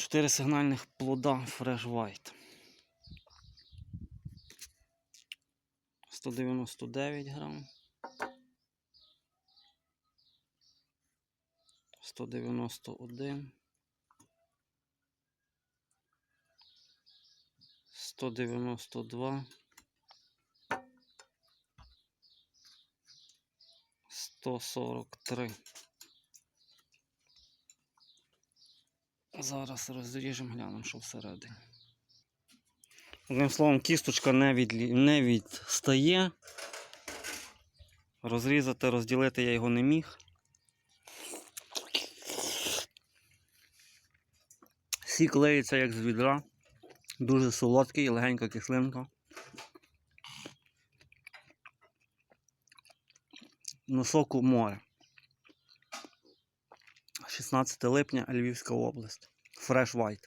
Чотири сигнальних плода Fresh White. 199 грам. 191. 192. 143. Зараз розріжемо, глянемо, що всередині. Одним словом, кісточка не, відлі... не відстає. Розрізати, розділити я його не міг. Сік леється як з відра. Дуже солодкий, легенька кислинка. На соку море. 16 липня, Львівська область. Fresh White.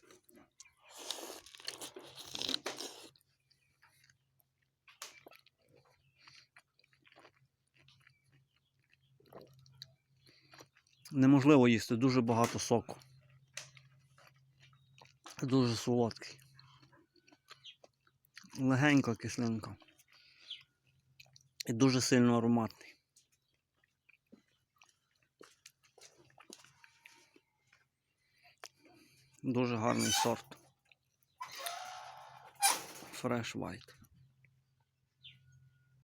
Неможливо їсти дуже багато соку. Дуже солодкий. Легенька кислинка. І дуже сильно ароматний. Дуже гарний сорт. Fresh White.